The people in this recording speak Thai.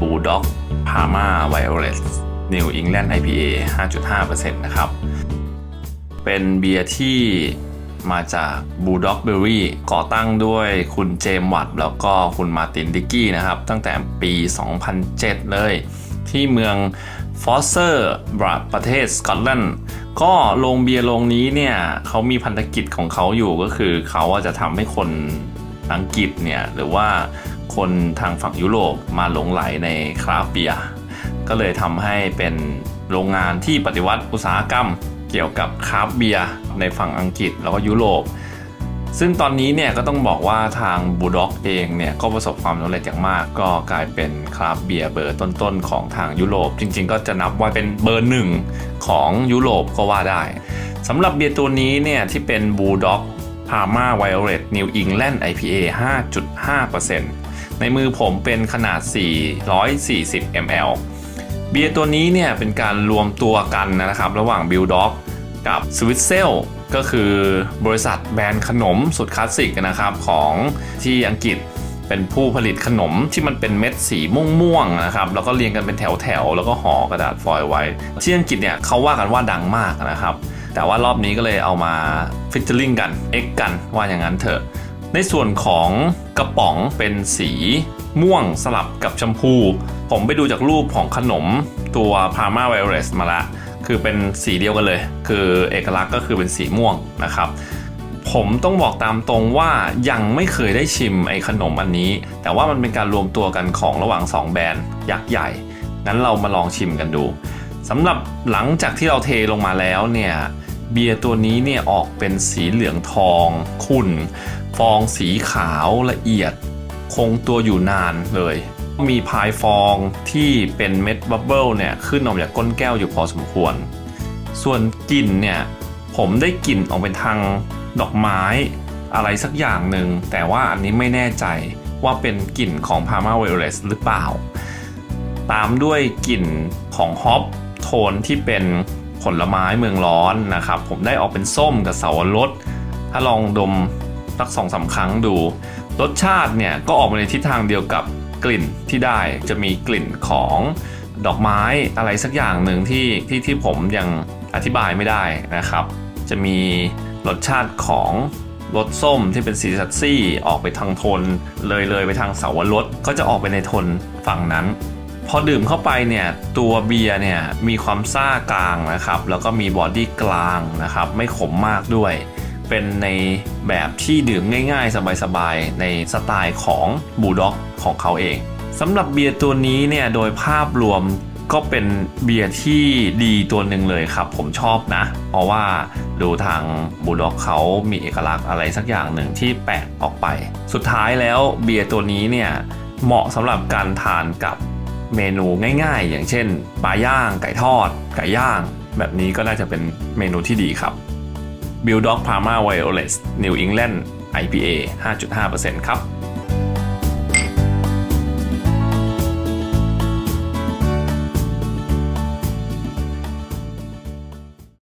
Bulldog Parma Violet New England IPA 5.5%นะครับ เป็นเบียร์ที่มาจาก Bulldog Brewery ก่อตั้งด้วยคุณเจมส์วัตแล้วก็คุณมาร์ตินดิกกี้นะครับ ตั้งแต่ปี 2007 เลย ที่เมืองฟอสเซอร์บรัประเทศสกอตแลนด์ก็โรงเบียร์โรงนี้เนี่ยเขามีพันธกิจของเขาอยู่ก็คือเขาจะทำให้คนอังกฤษเนี่ยหรือว่า คนทางฝั่งยุโรปมาหลงไหลในคราฟเบียร์ก็เลยทำให้เป็นโรงงานที่ปฏิวัติอุตสาหกรรม เกี่ยวกับคราฟเบียร์ในฝั่งอังกฤษแล้วก็ยุโรป ซึ่งตอนนี้เนี่ยก็ต้องบอกว่าทางบูด็อกเองเนี่ยก็ประสบความสำเร็จอย่างมาก ก็กลายเป็นคราฟเบียร์เบอร์ต้นๆของทางยุโรป จริง ๆ ก็จะนับว่าเป็นเบอร์หนึ่งของยุโรปก็ว่าได้สำหรับเบียร์ตัวนี้เนี่ยที่เป็นบูด็อกพา m a Violet New England IPA 5.5% ในมือผมเป็นขนาด 440 ml เบียร์ตัวนี้เนี่ยเป็นการรวมตัวกันนะครับ ระหว่าง b u i l d o g กับ s w i t z e l ก็คือบริษัทแบรนด์ขนมสุดคลาสสิกนะครับของที่อังกฤษเป็นผู้ผลิตขนมที่มันเป็นเม็ดสีม่วงๆนะครับ แล้วก็เรียงกันเป็นแถวๆ แล้วก็ห่อกระดาษฟอยล์ไว้ ที่อังกฤษเนี่ยเขาว่ากันว่าดังมากนะครับ แต่ว่ารอบนี้ก็เลยเอามาฟิชเชอร์ลิงกัน เอ็กกันว่าอย่างนั้นเถอะ ในส่วนของกระป๋อง เป็นสีม่วงสลับกับชมพู ผมไปดูจากรูปของขนมตัว Parma Violet มาละ คือเป็นสีเดียวกันเลย คือเอกลักษณ์ก็คือเป็นสีม่วงนะครับ ผมต้องบอกตามตรงว่ายังไม่เคยได้ชิมไอ้ขนมอันนี้ แต่ว่ามันเป็นการรวมตัวกันของระหว่าง 2 แบรนด์ยักษ์ใหญ่ งั้นเรามาลองชิมกันดูสำหรับหลังจากที่เราเทลงมาแล้วเนี่ยเบียร์ตัวนี้เนี่ยออกเป็นสีเหลืองทอง ขุ่น ฟองสีขาวละเอียด คงตัวอยู่นานเลย มีพายฟองที่เป็นเม็ดบับเบิลเนี่ยขึ้นออกจากก้นแก้วอยู่พอสมควร ส่วนกลิ่นเนี่ยผมได้กลิ่นออกเป็นทางดอกไม้อะไรสักอย่างหนึ่ง แต่ว่าอันนี้ไม่แน่ใจว่าเป็นกลิ่นของ Parma Violet หรือเปล่า ตามด้วยกลิ่นของฮอปโทนที่เป็นผลไม้เมืองร้อนนะครับ ผมได้ออกเป็นส้มกับเสาวรสถ้าลองดมสักสองสาครั้งดู รสชาติเนี่ยก็ออกมาในทิศทางเดียวกับกลิ่นที่ได้จะมีกลิ่นของดอกไม้อะไรสักอย่างหนึ่งที่ที่ที่ผมยังอธิบายไม่ได้นะครับ จะมีรสชาติของรสส้มที่เป็นสีสัตซี่ออกไปทางโทนเลยเลยไปทางเสาวรสก็จะออกไปในโทนฝั่งนั้น พอดื่มเข้าไปเนี่ยตัวเบียร์เนี่ยมีความซ่ากลางนะครับ แล้วก็มีบอดี้กลางนะครับ ไม่ขมมากด้วย เป็นในแบบที่ดื่มง่ายๆ สบายๆ ในสไตล์ของบูด็อกของเขาเองสำหรับเบียร์ตัวนี้เนี่ยโดยภาพรวมก็เป็นเบียร์ที่ดีตัวหนึ่งเลยครับ ผมชอบนะ เพราะว่าดูทางบูด็อกเขามีเอกลักษณ์อะไรสักอย่างหนึ่งที่แปลกออกไป สุดท้ายแล้วเบียร์ตัวนี้เนี่ยเหมาะสำหรับการทานกับเมนูง่ายๆ อย่างเช่นปลาย่าง ไก่ทอด ไก่ย่าง แบบนี้ก็น่าจะเป็นเมนูที่ดีครับ Bulldog Parma Violet New England IPA 5.5%ครับ